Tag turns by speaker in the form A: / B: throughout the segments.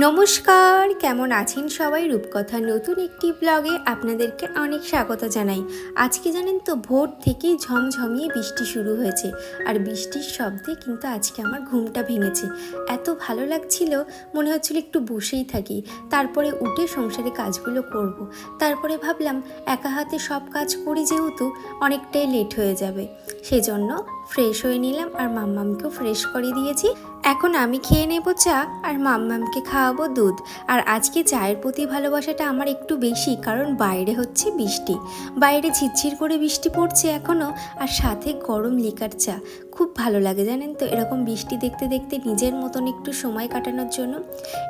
A: নমস্কার, কেমন আছেন সবাই? রূপকথার নতুন একটি ব্লগে আপনাদেরকে অনেক স্বাগত জানাই। আজকে জানেন তো, ভোর থেকেই ঝমঝমিয়ে বৃষ্টি শুরু হয়েছে। আর বৃষ্টির শব্দে কিন্তু আজকে আমার ঘুমটা ভেঙেছে। এত ভালো লাগছিল, মনে হচ্ছিল একটু বসেই থাকি। তারপরে উঠে সংসারে কাজগুলো করব। তারপরে ভাবলাম, একা হাতে সব কাজ করি যেহেতু অনেকটাই লেট হয়ে যাবে। সেজন্য ফ্রেশ হয়ে নিলাম আর মাম্মামকেও ফ্রেশ করে দিয়েছি। এখন আমি খেয়ে নেব চা আর মাম্মামকে খাওয়াবো দুধ। আর আজকে চায়ের প্রতি ভালোবাসাটা আমার একটু বেশি, কারণ বাইরে হচ্ছে বৃষ্টি। বাইরে ঝিরঝির করে বৃষ্টি পড়ছে এখনও আর সাথে গরম লিকার চা। খুব ভালো লাগে জানেন তো, এরকম বৃষ্টি দেখতে দেখতে নিজের মতন একটু সময় কাটানোর জন্য।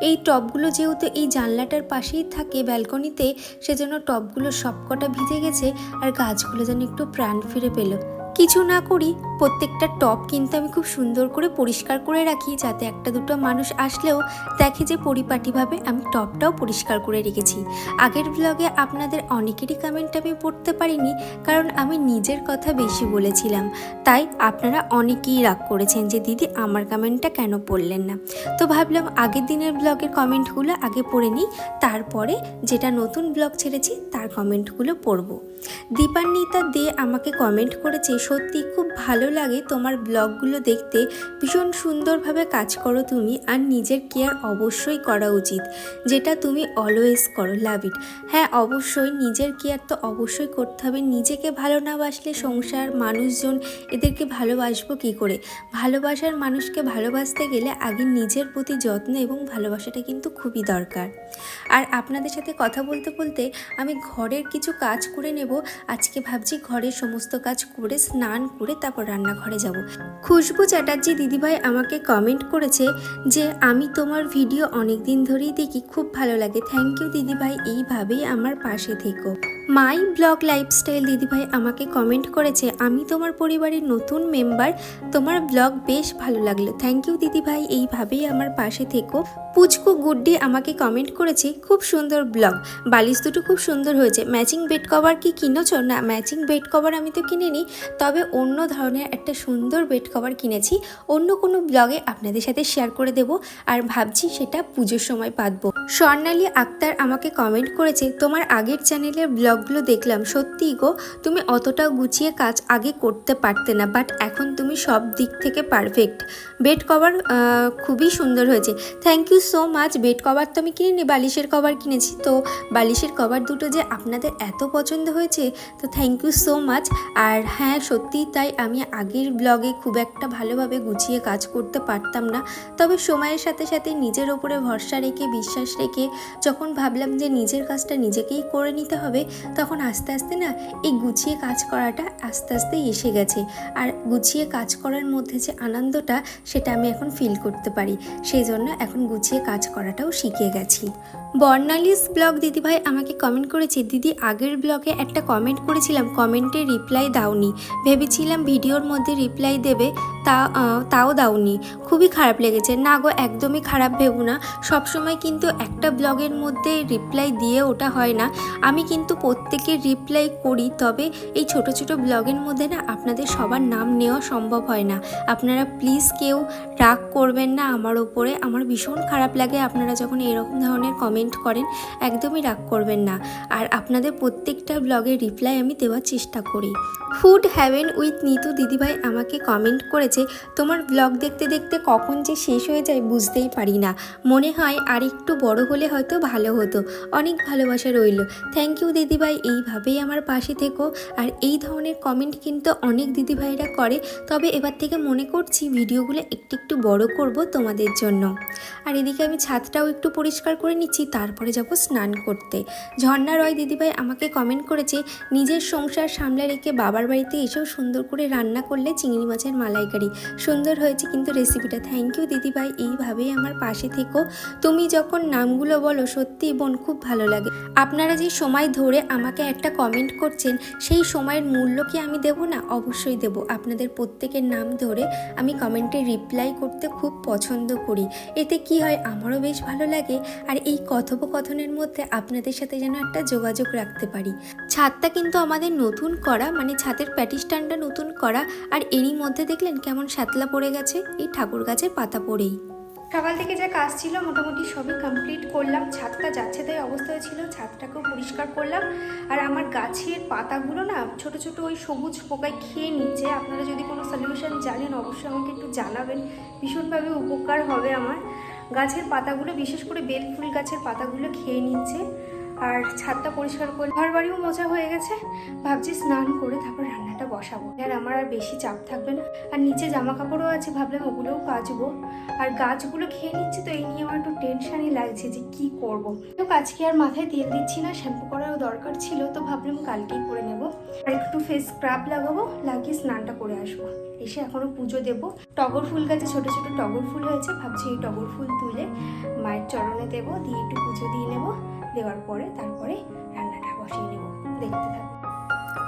A: এই টবগুলো যেহেতু এই জানলাটার পাশেই থাকে ব্যালকনিতে, সেজন্য টবগুলো সবকটা ভিজে গেছে, আর গাছগুলো যেন একটু প্রাণ ফিরে পেল। কিছু না করি, প্রত্যেকটা টপ কিন্তু আমি খুব সুন্দর করে পরিষ্কার করে রাখি, যাতে একটা দুটো মানুষ আসলেও দেখে যে পরিপাটিভাবে আমি টপটাও পরিষ্কার করে রেখেছি। আগের ব্লগে আপনাদের অনেকেরই কমেন্ট আমি পড়তে পারিনি, কারণ আমি নিজের কথা বেশি বলেছিলাম। তাই আপনারা অনেকেই রাগ করেছেন যে, দিদি, আমার কমেন্টটা কেন পড়লেন না? তো ভাবলাম আগের দিনের ব্লগের কমেন্টগুলো আগে পড়ে নিই, তারপরে যেটা নতুন ব্লগ ছেড়েছি, তার কমেন্টগুলো পড়ব। দীপান্বিতা দে আমাকে কমেন্ট করেছে সত্যি খুব ভালো লাগে তোমার ব্লগগুলো দেখতে। ভীষণ সুন্দরভাবে কাজ করো তুমি আর নিজের কেয়ার অবশ্যই করা উচিত, যেটা তুমি অলওয়েজ করো লাভ ইট হ্যাঁ অবশ্যই নিজের কেয়ার তো অবশ্যই করতে হবে। নিজেকে ভালো না বাসলে সংসার, মানুষজন এদেরকে ভালোবাসবো কী করে? ভালোবাসার মানুষকে ভালোবাসতে গেলে আগে নিজের প্রতি যত্ন এবং ভালোবাসাটা কিন্তু খুবই দরকার। আর আপনাদের সাথে কথা বলতে বলতে আমি ঘরের কিছু কাজ করে নেব। আজকে ভাবছি ঘরের সমস্ত কাজ করে করে তারপর রান্নাঘরে যাব। খুশবু চ্যাটার্জি দিদিভাই আমাকে কমেন্ট করেছে যে, আমি তোমার ভিডিও অনেক দিন ধরেই দেখি, খুব ভালো লাগে। থ্যাংক ইউ দিদিভাই, এইভাবেই আমার পাশে থেকো। মাই ব্লগ লাইফস্টাইল দিদিভাই আমাকে কমেন্ট করেছে, আমি তোমার পরিবারের নতুন মেম্বার তোমার ব্লগ বেশ ভালো লাগল। থ্যাংক ইউ দিদিভাই, এইভাবেই আমার পাশে থেকো। পুচকু গুড্ডি আমাকে কমেন্ট করেছে, খুব সুন্দর ব্লগ বালিশ দুটো খুব সুন্দর হয়েছে। ম্যাচিং বেড কভার কি কিনেছ? না ম্যাচিং বেড কভার আমি তো কিনিনি। তবে অন্য ধরনের একটা সুন্দর বেড কভার কিনেছি। অন্য কোনো ব্লগে আপনাদের সাথে শেয়ার করে দেব আর ভাবছি সেটা পুজোর সময় পাতবো। স্বর্ণালী আক্তার আমাকে কমেন্ট করেছে, তোমার আগের চ্যানেলের ব্লগগুলো দেখলাম, সত্যিই গো, তুমি অতটা গুছিয়ে কাজ আগে করতে পারতে না বাট এখন তুমি সব দিক থেকে পারফেক্ট বেড কভার খুবই সুন্দর হয়েছে। Thank you so much bed cover তো আমি কিনিনি, বালিশের কভার কিনেছি। তো বালিশের কভার দুটো যে আপনাদের এত পছন্দ হয়েছে, তো থ্যাংক ইউ সো মাচ আর হ্যাঁ সত্যিই তাই আমি আগের ব্লগে খুব একটা ভালোভাবে গুছিয়ে কাজ করতে পারতাম না। তবে সময়ের সাথে সাথে নিজের ওপরে ভরসা রেখে, বিশ্বাস রেখে যখন ভাবলাম যে নিজের কাজটা নিজেকেই করে নিতে হবে, তখন আস্তে আস্তে না এই গুছিয়ে কাজ করাটা আস্তে আস্তে এসে গেছে। আর গুছিয়ে কাজ করার মধ্যে যে আনন্দটা, সেটা আমি এখন ফিল করতে পারি। সেই জন্য এখন গুছিয়ে কাজ করাটাও শিখে গেছি। বর্ণালিস ব্লগ দিদিভাই আমাকে কমেন্ট করেছে, দিদি, আগের ব্লগে একটা কমেন্ট করেছিলাম কমেন্টে রিপ্লাই দাওনি। ভেবেছিলাম ভিডিওর মধ্যে রিপ্লাই দেবে, তা তাও দাওনি। খুবই খারাপ লেগেছে। না গো, একদমই খারাপ ভেবো না। সবসময় কিন্তু একটা ব্লগের মধ্যে রিপ্লাই দিয়ে ওটা হয় না। আমি কিন্তু প্রত্যেকের রিপ্লাই করি, তবে এই ছোট ছোট ব্লগের মধ্যে না আপনাদের সবার নাম নেওয়া সম্ভব হয় না। আপনারা প্লিজ কেউ রাগ করবেন না আমার ওপরে আমার ভীষণ খারাপ লাগে আপনারা যখন এরকম ধরনের কমেন্ট করেন, একদমই রাগ করবেন না। আর আপনাদের প্রত্যেকটা ব্লগের রিপ্লাই আমি দেওয়ার চেষ্টা করি। ফুড হ্যাভেন উইথ নিতু দিদিভাই আমাকে কমেন্ট করেছে, তোমার ব্লগ দেখতে দেখতে কখন যে শেষ হয়ে যায় বুঝতেই পারি না। মনে হয় আর একটু বড় হলে হয়তো ভালো হতো। অনেক ভালোবাসা রইল। থ্যাংক ইউ দিদিভাই, এইভাবেই আমার পাশে থেকো। আর এই ধরনের কমেন্ট কিন্তু অনেক দিদিভাইরা করে। তবে এবার থেকে মনে করছি ভিডিওগুলো একটু একটু বড় করব তোমাদের জন্য। আর এদিকে আমি ছাদটাও একটু পরিষ্কার করে নিচ্ছি, তারপরে যাব স্নান করতে। ঝর্ণা রয় দিদিভাই আমাকে কমেন্ট করেছে, নিজের সংসার সামলে রেখে বাবার বাড়িতে এসেও সুন্দর করে রান্না করলে চিংড়ি মাছের মালাইকারি সুন্দর হয়েছে কিন্তু রেসিপিটা থ্যাংক ইউ দিদিভাই, এইভাবেই আমার পাশে থেকো। তুমি যখন নামগুলো বলো সত্যি বোন খুব ভালো লাগে। আপনারা যে সময় ধরে আমাকে একটা কমেন্ট করছেন, সেই সময়ের মূল্য কি আমি দেব না? অবশ্যই দেব। আপনাদের প্রত্যেকের নাম ধরে আমি কমেন্টে রিপ্লাই করতে খুব পছন্দ করি। এতে কি হয়, আমারও বেশ ভালো লাগে আর এই কথোপকথনের মধ্যে আপনাদের সাথে যেন একটা যোগাযোগ রাখতে পারি। ছাদটা কিন্তু আমাদের নতুন করা মানে ছাদের প্যাটিস্টানটা নতুন করা, আর এরই মধ্যে দেখলেন কেমন শ্যাতলা পড়ে গেছে, এই ঠাকুর গাছের পাতা পড়েই। সকাল থেকে যা কাজ ছিল মোটামুটি সবই কমপ্লিট করলাম। ছাদটা যাচ্ছে তাই অবস্থা ছিল, ছাদটাকেও পরিষ্কার করলাম। আর আমার গাছের পাতাগুলো না ছোট ছোট ওই সবুজ পোকায় খেয়ে নিচ্ছে। আপনারা যদি কোনো সলিউশন জানেন, অবশ্যই আমাকে একটু জানাবেন। ভীষণভাবে উপকার হবে আমার। গাছের পাতাগুলো, বিশেষ করে বেল ফুল গাছের পাতাগুলো খেয়ে নিচ্ছে। আর ছাদটা পরিষ্কার করে ঘর বাড়িও মোছা হয়ে গেছে। ভাবছি স্নান করে তারপর রান্নাটা বসাবো। আর আমার আর বেশি চাপ থাকবে না। আর নিচে জামা কাপড়ও আছে, ভাবলাম ওগুলোও কাচবো। আর গাছগুলো খেয়ে নিচ্ছে তো, এই নিয়ে আমার একটু টেনশানই লাগছে যে কি করব। তো আজকে আর মাথায় তেল দিচ্ছি না শ্যাম্পু করারও দরকার ছিল, তো ভাবলাম কালকেই করে নেব। আর একটু ফেস স্ক্রাব লাগাবো, লাগিয়ে স্নানটা করে আসব। এসে এখনও পুজো দেব। টগর ফুল গাছে ছোট ছোট টগর ফুল হয়েছে, ভাবছি এই টগর ফুল তুলে মায়ের চরণে দেবো, দিয়ে একটু পুজো দিয়ে নেব। দেওয়ার পরে তারপরে রান্নাটা বসিয়ে নেব। দেখতে থাকব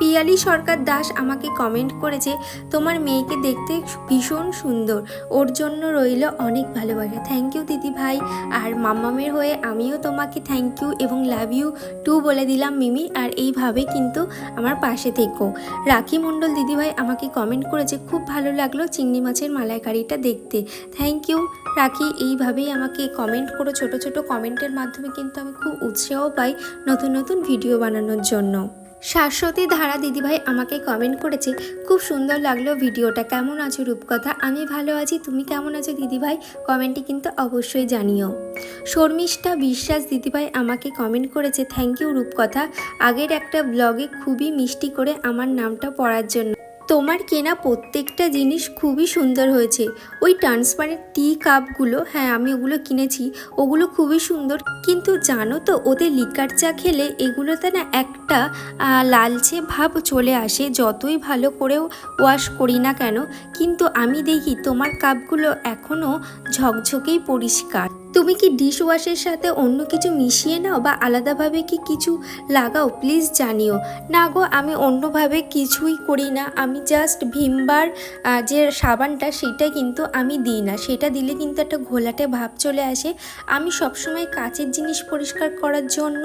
A: পিয়ালি সরকার দাস আমাকে কমেন্ট করেছে তোমার মেয়েকে দেখতে ভীষণ সুন্দর। ওর জন্য রইল অনেক ভালোবাসা। থ্যাংক ইউ দিদি ভাই। আর মাম্মামের হয়ে আমিও তোমাকে থ্যাংক ইউ এবং লাভ ইউ টু বলে দিলাম মিমি। আর এইভাবে কিন্তু আমার পাশে থেকো। রাখি মণ্ডল দিদিভাই আমাকে কমেন্ট করেছে খুব ভালো লাগল চিংড়ি মাছের মালাইকারিটা দেখতে। থ্যাংক ইউ রাখি। এইভাবেই আমাকে কমেন্ট করো। ছোট ছোট কমেন্টের মাধ্যমে কিন্তু আমি খুব উৎসাহ পাই নতুন নতুন ভিডিও বানানোর জন্য। শাশ্বতী ধারা দিদিভাই আমাকে কমেন্ট করেছে, খুব সুন্দর লাগল ভিডিওটা, কেমন আছো রূপকথা? আমি ভালো আছি, তুমি কেমন আছো দিদিভাই? কমেন্টে কিন্তু অবশ্যই জানিও। শর্মিষ্ঠা বিশ্বাস দিদিভাই আমাকে কমেন্ট করেছে থ্যাংক ইউ রূপকথা। আগের একটা ব্লগে খুবই মিষ্টি করে আমার নামটা পড়ার জন্য। তোমার কেনা প্রত্যেকটা জিনিস খুবই সুন্দর হয়েছে। ওই ট্রান্সপারেন্ট টি কাপগুলো হ্যাঁ আমি ওগুলো কিনেছি, ওগুলো খুবই সুন্দর। কিন্তু জানো তো, ওদের লিকার চা খেলে এগুলোতে না একটা লালচে ভাব চলে আসে, যতই ভালো করেও ওয়াশ করি না কেন। কিন্তু আমি দেখি তোমার কাপগুলো এখনও ঝকঝকেই পরিষ্কার। তুমি কি ডিশ ওয়াশের সাথে অন্য কিছু মিশিয়ে নাও বা আলাদাভাবে কি কিছু লাগাও? প্লিজ জানিও। না গো, আমি অন্যভাবে কিছুই করি না। আমি জাস্ট ভিমবার যে সাবানটা, সেটা কিন্তু আমি দিই না। সেটা দিলে কিন্তু একটা ঘোলাটে ভাব চলে আসে। আমি সবসময় কাচের জিনিস পরিষ্কার করার জন্য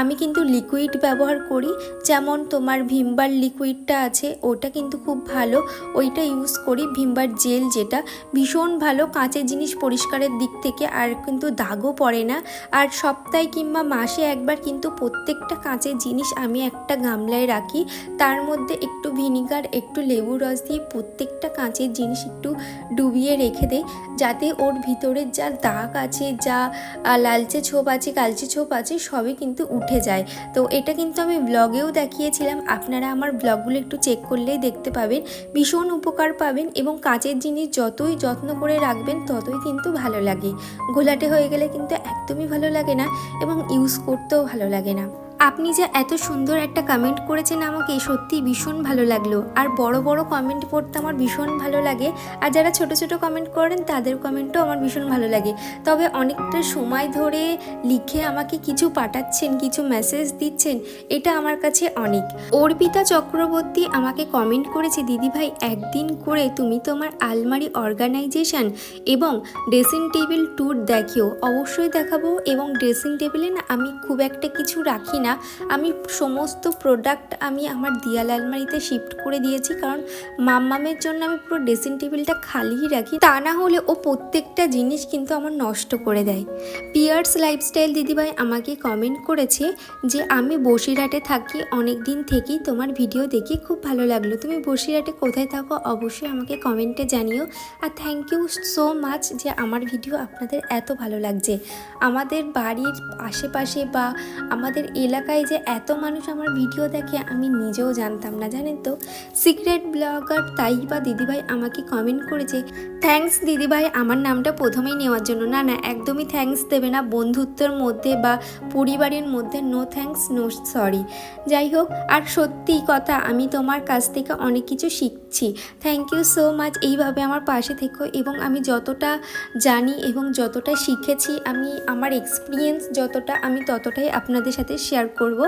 A: আমি কিন্তু লিকুইড ব্যবহার করি, যেমন তোমার ভিমবার লিকুইডটা আছে, ওটা কিন্তু খুব ভালো। ওইটা ইউজ করি, ভিমবার জেল যেটা। ভীষণ ভালো কাঁচের জিনিস পরিষ্কারের দিক থেকে, আর কিন্তু দাগও পড়ে না। আর সপ্তাহে কিংবা মাসে একবার কিন্তু প্রত্যেকটা কাঁচের জিনিস আমি একটা গামলায় রাখি। তার মধ্যে একটু ভিনিগার একটু লেবু রস দিয়ে প্রত্যেকটা কাঁচের জিনিস একটু ডুবিয়ে রেখে দেই, যাতে ওর ভিতরে যা দাগ আছে, যা লালচে ছোপ আছে, কালচে ছোপ আছে, সবই কিন্তু উঠে যায়। তো এটা কিন্তু আমি ব্লগেও দেখিয়েছিলাম। আপনারা আমার ব্লগগুলো একটু চেক করলেই দেখতে পাবেন। ভীষণ উপকার পাবেন এবং কাচের জিনিস যতই যত্ন করে রাখবেন, ততই কিন্তু ভালো লাগে। ঘোলাটে হয়ে গেলে কিন্তু একদমই ভালো লাগে না এবং ইউজ করতেও ভালো লাগে না। আপনি যে এত সুন্দর একটা কমেন্ট করেছেন, আমাকে সত্যি ভীষণ ভালো লাগল। আর বড় বড় কমেন্ট পড়তে আমার ভীষণ ভালো লাগে। আর যারা ছোট ছোট কমেন্ট করেন, তাদের কমেন্টও আমার ভীষণ ভালো লাগে। তবে অনেকটা সময় ধরে লিখে আমাকে কিছু পাঠাচ্ছেন, কিছু মেসেজ দিচ্ছেন, এটা আমার কাছে অনেক। অর্পিতা চক্রবর্তী আমাকে কমেন্ট করেছে দিদিভাই একদিন করে তুমি তোমার আলমারি অর্গানাইজেশন এবং ড্রেসিং টেবিল ট্যুর দেখিও। অবশ্যই দেখাবো এবং ড্রেসিং টেবিলে না আমি খুব একটা কিছু রাখি না। আমি সমস্ত প্রোডাক্ট আমি আমার দিয়াল আলমারিতে শিফট করে দিয়েছি, কারণ মাম্মামের জন্য আমি পুরো ড্রেসিং টেবিলটা খালিই রাখি। তা না হলে ও প্রত্যেকটা জিনিস কিন্তু আমার নষ্ট করে দেয়। পিয়ার্স লাইফস্টাইল দিদিভাই আমাকে কমেন্ট করেছে যে, আমি বসিরহাটে থাকি অনেক দিন থেকেই তোমার ভিডিও দেখে, খুব ভালো লাগল। তুমি বসিরহাটে কোথায় থাকো অবশ্যই আমাকে কমেন্টে জানিও। আর থ্যাংক ইউ সো মাচ যে আমার ভিডিও আপনাদের এত ভালো লাগছে। আমাদের বাড়ির আশেপাশে বা আমাদের এলাকায় যে এত মানুষ আমার ভিডিও দেখে আমি নিজেও জানতাম না, জানেন তো? সিক্রেট ব্লগার তাই বা দিদিভাই আমাকে কমেন্ট করেছে থ্যাঙ্কস দিদিভাই, আমার নামটা প্রথমেই নেওয়ার জন্য। না না, একদমই থ্যাঙ্কস দেবে না, বন্ধুত্বের মধ্যে বা পরিবারের মধ্যে নো থ্যাঙ্কস নো সরি যাই হোক, আর সত্যি কথা, আমি তোমার কাছ থেকে অনেক কিছু শিখছি। থ্যাংক ইউ সো মাচ এইভাবে আমার পাশে থেকো এবং আমি যতটা জানি এবং যতটা শিখেছি, আমি, আমার এক্সপিরিয়েন্স যতটা, আমি ততটাই আপনাদের সাথে শেয়ার করব।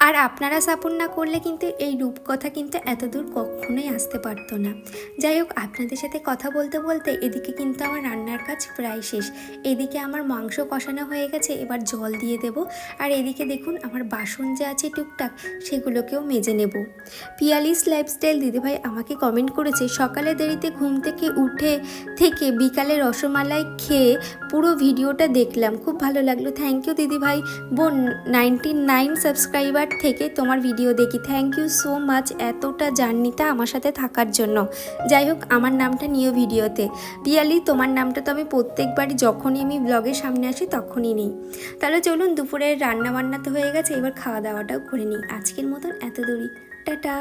A: আর আপনারা সাপোর্ট না করলে কিন্তু এই রূপকথা কিন্তু এত দূর কখনোই আসতে পারতো না। যাই হোক, আপনাদের সাথে কথা বলতে বলতে এদিকে কিন্তু আমার রান্নার কাজ প্রায় শেষ। এদিকে আমার মাংস কষানো হয়ে গেছে, এবার জল দিয়ে দেব। আর এদিকে দেখুন, আমার বাসন যে আছে টুকটাক, সেগুলোকেও মেজে নেব। পিয়ালিস লাইফস্টাইল দিদিভাই আমাকে কমেন্ট করেছে, সকালে দেরিতে ঘুম থেকে উঠে থেকে বিকালে রসমালাই খেয়ে পুরো ভিডিওটা দেখলাম। খুব ভালো লাগল। থ্যাংক ইউ দিদিভাই। বোন নাইনটি নাইন সাবস্ক্রাইবার থেকে তোমার ভিডিও দেখি। থ্যাংক ইউ সো মাচ এতটা জার্নিটা আমার সাথে থাকার জন্য। যাই হোক, আমার নামটা নিও ভিডিওতে। পিয়ালি, তোমার নামটা তো আমি প্রত্যেকবারই যখনই আমি ব্লগের সামনে আসি তখনই নিই। তাহলে চলুন দুপুরের রান্না বান্না তো হয়ে গেছে, এবার খাওয়া দাওয়াটাও করে নিই। আজকের মতন এত দূরই। টাটা!